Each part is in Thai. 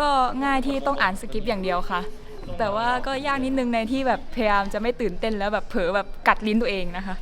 ก็ง่ายที่ต้องอ่านสคริปต์อย่างเดียวค่ะ แต่ว่าก็ยากนิดนึงในที่แบบพยายามจะไม่ตื่นเต้นแล้วแบบเผลอแบบกัดลิ้นตัวเองนะคะ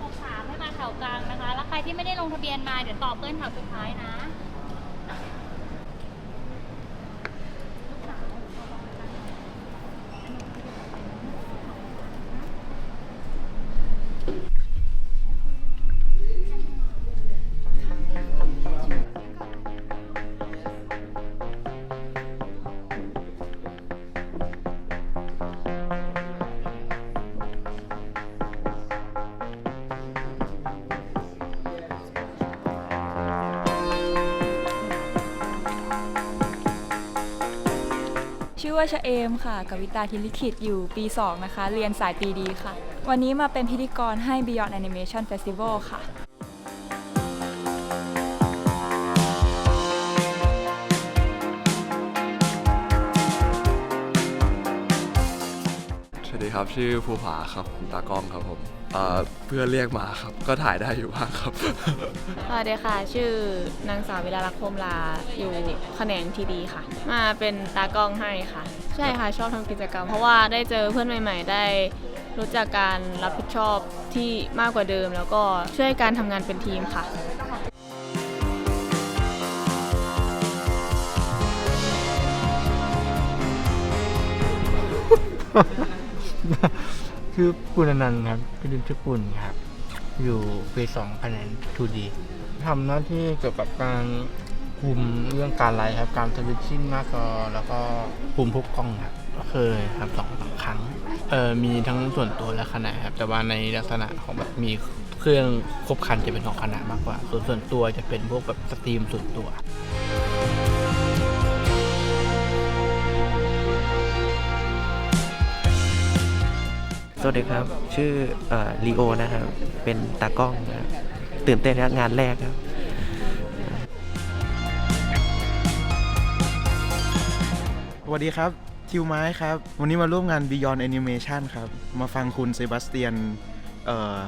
หกสามให้มาแถวกลางนะคะ แล้วใครที่ไม่ได้ล งทะเบียนมาเดี๋ยวต่อเพื่อนแถวสุดท้ายนะ ชื่อว่าชะเอมค่ะกวิตาธิลิขิตอยู่ปี 2 นะคะ เรียนสายปีดีค่ะ วันนี้มาเป็นพิธีกรให้ Beyond Animation Festival ค่ะ ครับ ชื่อภูผาครับผมตากล้องครับผมเอ่อเพื่อนเรียกมาครับ ก็ถ่ายได้อยู่บ้างครับ สวัสดีค่ะ ชื่อนางสาววิลาลักษณ์พรหมลาอยู่แขนงทีดีค่ะ มาเป็นตากล้องให้ค่ะ ใช่ค่ะชอบทำกิจกรรม เพราะว่าได้เจอเพื่อนใหม่ ๆ ได้ รู้จักการรับผิดชอบที่มากกว่าเดิม แล้วก็ช่วยการทำงานเป็นทีมค่ะ ชื่อปุณนันท์ครับพี่ดินชื่อปุ่นครับ อยู่ปีสองคะแนน 2D ทำหน้าที่เกี่ยวกับการคุมเรื่องการไลฟ์ครับ การสวิตชิ่งหน้าจอแล้วก็คุมพวกกล้องครับก็เคยทำสองสามครั้งเออมีทั้งส่วนตัวและคณะครับ แต่ว่าในลักษณะของแบบมีเครื่องครบคันจะเป็นของคณะมากกว่า ส่วนส่วนตัวจะเป็นพวกแบบสตรีมส่วนตัว สวัสดีครับ ชื่อลีโอนะครับ เป็นตากล้องนะครับตื่นเต้นนะงานแรกครับ สวัสดีครับทิวไม้ครับ วันนี้มาร่วมงาน Beyond Animation ครับ มาฟังคุณเซบาสเตียนเอ่อ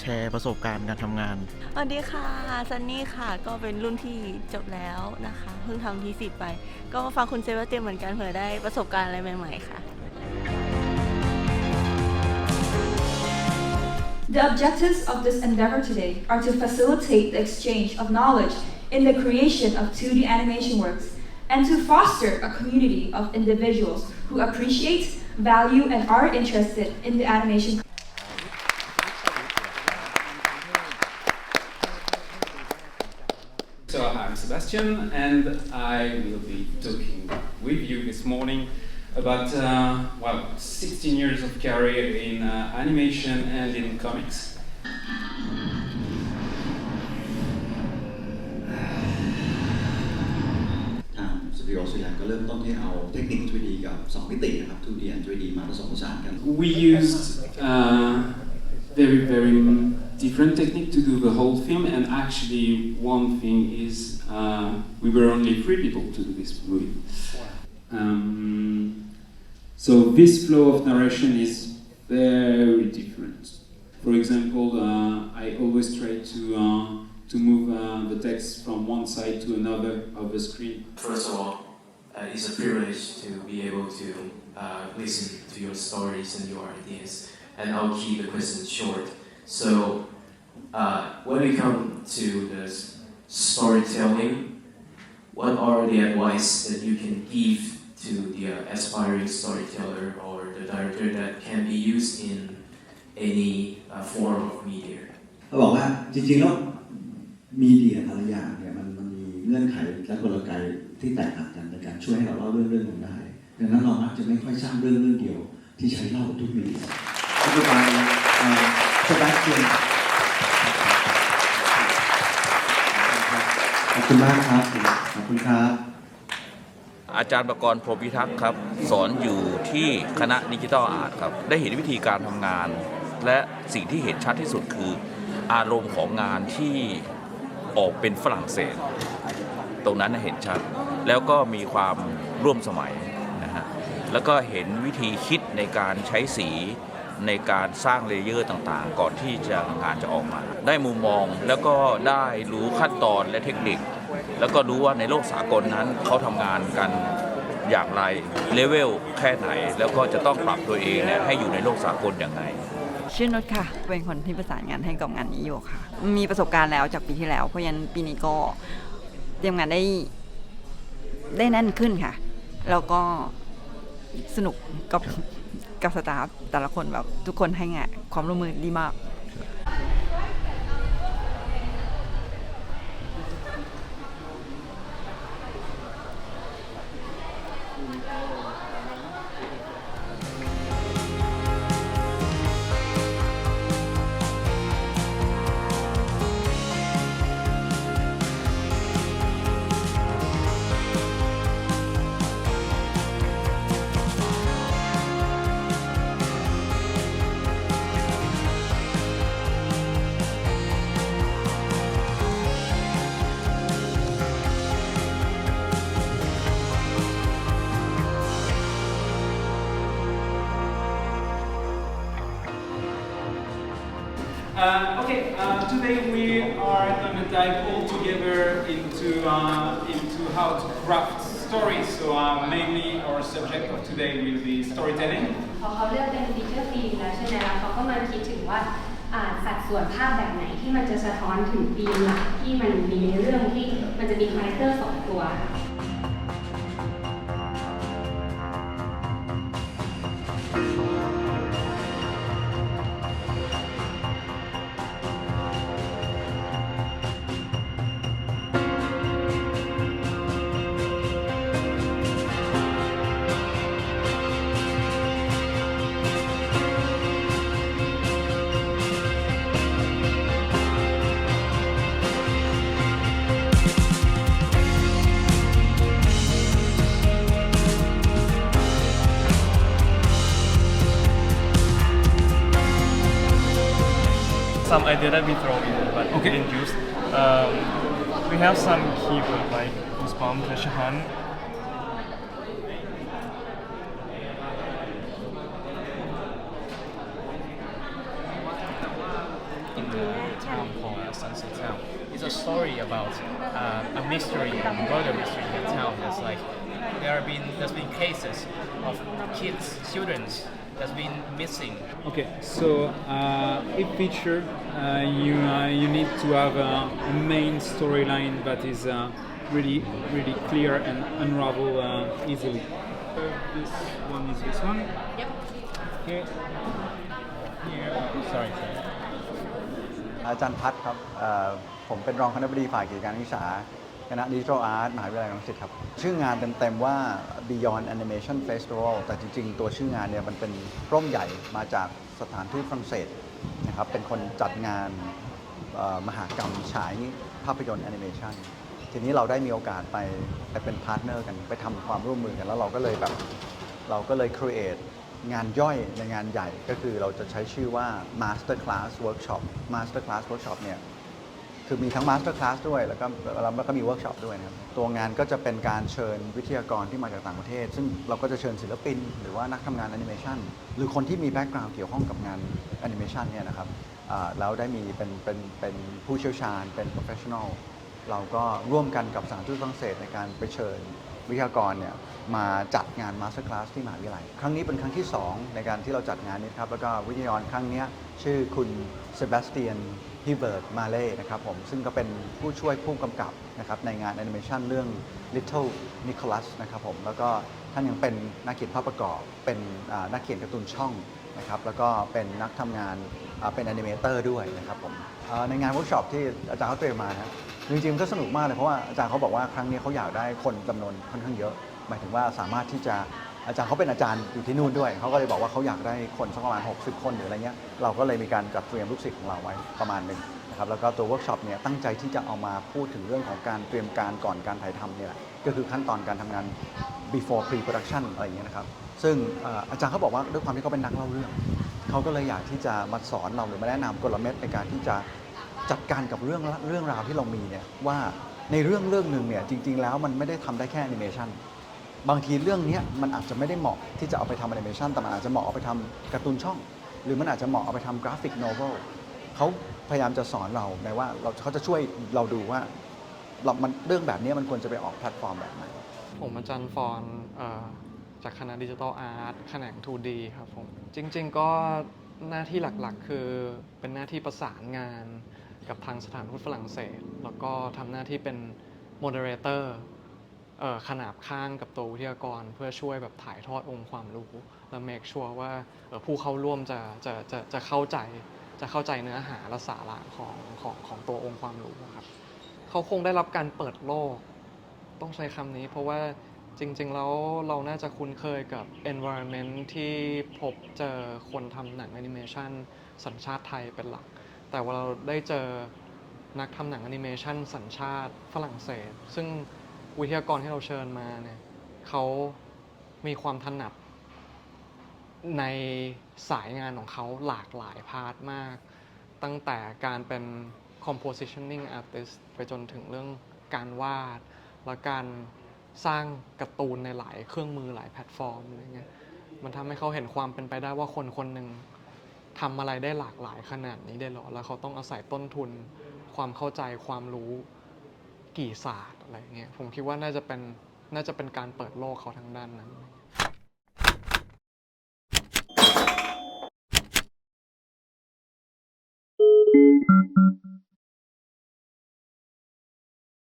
แชร์ประสบการณ์การทำงาน สวัสดีค่ะซันนี่ค่ะ ก็เป็นรุ่นที่จบแล้วนะคะ เพิ่งทำทีสิบไป ก็มาฟังคุณเซเวอร์เตียมเหมือนกันเผื่อได้ประสบการณ์อะไรใหม่ ๆ ค่ะ The objectives of this endeavor today are to facilitate the exchange of knowledge in the creation of 2D animation works and to foster a community of individuals who appreciate, value, and are interested in the animation. So I'm Sebastian, and I will be talking with you this morning about uh, well 16 years of career in uh, animation and in comics. We used uh, very very different technique to do the whole film and actually one thing is uh, we were only three people to do this movie. Um, so this flow of narration is very different. For example, uh, I always try to uh, to move uh, the text from one side to another of the screen. First of all, uh, it's a privilege to be able to uh, listen to your stories and your ideas, and I'll keep the questions short. So, uh, when we come to the storytelling, what are the advice that you can give to the uh, aspiring storyteller or the director that can be used in any uh, form of media? เขาบอกว่าจริงๆแล้วมีเดียแต่ละอย่างเนี่ยมันมันมีเงื่อนงื่อนไขและกลไกที่แตกต่างกันในการช่วยให้เราเล่าเรื่องเรื่องหนึงได้ดังนั้นเรามักจะไม่ค่อยสร้างเรื่องเรื่องเดียวที่ใช้เล่าทุกวีปัจจุบันสแบสเตียนขอบคุณมากครับขอบคุณครับ อาจารย์ประกรณ์พรพิทักษ์ครับ สอนอยู่ที่คณะดิจิทัลอาร์ตครับ ได้เห็นวิธีการทำงาน และสิ่งที่เห็นชัดที่สุดคือ อารมณ์ของงานที่ออกเป็นฝรั่งเศส ตรงนั้นเห็นชัด แล้วก็มีความร่วมสมัยนะฮะแล้วก็เห็นวิธีคิดในการใช้สีในการสร้างเลเยอร์ต่างๆ ก่อนที่จะงานจะออกมา ได้มุมมองแล้วก็ได้รู้ขั้นตอนและเทคนิค แล้วก็รู้ว่าในโลกสากลนั้นเขาทำงานกันอย่างไรเลเวลแค่ไหน แล้วก็จะต้องปรับตัวเองเนี่ยให้อยู่ในโลกสากลอย่างไรชื่อนุชค่ะ เป็นคนที่ประสานงานให้กับงานนี้อยู่ค่ะ มีประสบการณ์แล้วจากปีที่แล้ว เพราะฉะนั้นปีนี้ก็เตรียมงานได้ได้แน่นขึ้นค่ะ แล้วก็สนุกกับกับสตาฟแต่ละคนแบบทุกคนให้งานความร่วมมือดีมาก Uh, okay, uh, today we are going to dive all together into uh, into how to craft stories. So uh, mainly our subject of today will be storytelling. พอเขาเลือกเป็นฟีเจอร์ฟิล์มแล้วใช่ไหมแล้วเขาก็มาคิดถึงว่าอ่าสัดส่วนภาพแบบไหนที่มันจะสะท้อนถึงธีมหลักที่มันมีในเรื่องที่มันจะมีคาแรคเตอร์สองตัวค่ะ some idea that we throw in but Okay. didn't use. Um, we have some keyword like goosebump, treasure hunt. In a town called uh, Sunset Town, it's a story about uh, a mystery, a murder mystery in the town. That's like there have been there's been cases of kids, children that's been missing Okay, so uh, each feature uh, you uh, you need to have a, a main storyline that is uh, really really clear and unravel uh, easily. So this one is this one. Yep. Okay. Here. Sorry. sorry. อาจารย์พัฒน์ครับเอ่อผมเป็นรองคณบดีฝ่ายกิจการศึกษา คณะดิจิทัลอาร์ตมหาวิทยาลัยรังสิตครับ ชื่องานเต็ม ๆ ว่า Beyond Animation Festival แต่จริง ๆ ตัวชื่องานเนี่ยมันเป็นร่มใหญ่มาจากสถานทูตฝรั่งเศสนะครับเป็นคนจัดงานมหากรรมฉายภาพยนตร์แอนิเมชันทีนี้เราได้มีโอกาสไปไปเป็นพาร์ทเนอร์กันไปทำความร่วมมือกัน แล้วเราก็เลยแบบเราก็เลย create งานย่อยในงานใหญ่ก็คือเราจะใช้ชื่อว่า Master Class Workshop Master Class Workshop เนี่ย คือมีทั้ง Master Class ด้วย แล้วก็แล้วก็มีเวิร์กช็อปด้วยนะครับ ตัวงานก็จะเป็นการเชิญวิทยากรที่มาจากต่างประเทศ ซึ่งเราก็จะเชิญศิลปิน หรือว่านักทำงานแอนิเมชันหรือคนที่มีแบ็กกราวด์เกี่ยวข้องกับงานแอนิเมชันเนี่ยนะครับอ่าแล้วได้มีเป็นเป็นเป็นผู้เชี่ยวชาญเป็น professional เราก็ร่วมกันกับสถานทูตฝรั่งเศสในการไปเชิญวิทยากรเนี่ยมาจัดงาน Master Class ที่มหาวิทยาลัย ครั้งนี้เป็นครั้งที่ 2 ในการที่เราจัดงานนี้ครับ แล้วก็วิทยากรครั้งนี้ชื่อคุณเซบาสเตียน ฮิเบิร์ตมาเล่นะครับผมซึ่งก็เป็นผู้ช่วยผู้กำกับนะครับในงานแอนิเมชันเรื่อง Little Nicholas นะครับผมแล้วก็ท่านยังเป็นนักเขียนภาพประกอบ เป็นนักเขียนการ์ตูนช่องนะครับแล้วก็เป็นนักทำงานเป็นแอนิเมเตอร์ด้วยนะครับผมในงานเวิร์กช็อปที่อาจารย์เขาเตรียมมานะจริงๆมันก็สนุกมากเลยเพราะว่าอาจารย์เขาบอกว่าครั้งนี้เขาอยากได้คนจำนวนค่อนข้างเยอะ หมายถึงว่าสามารถที่จะ อาจารย์เขาเป็นอาจารย์อยู่ที่นู่นด้วย เขาก็เลยบอกว่าเขาอยากได้คนสักประมาณ 60 คนหรืออะไรเงี้ย เราก็เลยมีการจัดเตรียมลูกศิษย์ของเราไว้ประมาณหนึ่งนะครับ แล้วก็ตัวเวิร์กช็อปเนี่ยตั้งใจที่จะเอามาพูดถึงเรื่องของการเตรียมการก่อนการถ่ายทำเนี่ยแหละก็คือขั้นตอนการทำงาน before pre-production อะไรเงี้ยนะครับ ซึ่งอาจารย์เขาบอกว่าด้วยความที่เขาเป็นนักเล่าเรื่อง เขาก็เลยอยากที่จะมาสอนเราหรือมาแนะนำกลเม็ดในการที่จะจัดการกับเรื่องเรื่องราวที่เรามีเนี่ยว่าในเรื่องเรื่องหนึ่งเนี่ยจริง ๆ แล้วมันไม่ได้ทำได้แค่แอนิเมชัน บางทีเรื่องนี้มันอาจจะไม่ได้เหมาะที่จะเอาไปทำแอนิเมชันแต่มันอาจจะเหมาะเอาไปทำการ์ตูนช่อง หรือมันอาจจะเหมาะเอาไปทำกราฟิกโนเวลเขาพยายามจะสอนเราในว่าเราเขาจะช่วยเราดูว่าเรามันเรื่องแบบนี้มันควรจะไปออกแพลตฟอร์มแบบไหน ผมอาจารย์ฟอนเอ่อจากคณะดิจิทัลอาร์ตแขนง 2D ครับผมจริง ๆ ก็หน้าที่หลักๆ คือเป็นหน้าที่ประสานงานกับทางสถานทูตฝรั่งเศส แล้วก็ทำหน้าที่เป็นโมเดเลเตอร์ ขนาบข้างกับตัววิทยากร เพื่อช่วยแบบถ่ายทอดองค์ความรู้ และเมคชัวร์ว่าผู้เข้าร่วมจะจะจะจะเข้าใจจะเข้าใจเนื้อหาและสาระของของของตัวองค์ความรู้ครับเขาคงได้รับการเปิดโลก ต้องใช้คำนี้เพราะว่าจริงๆ แล้วเราน่าจะคุ้นเคยกับ environment ที่พบเจอคนทำหนังแอนิเมชันสัญชาติไทยเป็นหลัก แต่ว่าเราได้เจอนักทำหนังแอนิเมชันสัญชาติฝรั่งเศส ซึ่ง วิทยากรที่เราเชิญมาเนี่ยเขามีความถนัดในสายงานของเขาหลากหลายพาร์ทมาก ตั้งแต่การเป็น compositioning artist ไปจนถึงเรื่องการวาด และการสร้างการ์ตูนในหลายเครื่องมือหลายแพลตฟอร์มอะไรเงี้ยมันทำให้เขาเห็นความเป็นไปได้ว่าคนคนหนึ่งทำอะไรได้หลากหลายขนาดนี้ได้หรอ แล้วเขาต้องอาศัยต้นทุน ความเข้าใจความรู้กี่ศาสตร์ อะไรเงี้ยผมคิดว่าน่าจะเป็นน่าจะเป็นการเปิดโลกเขาทางด้านนั้น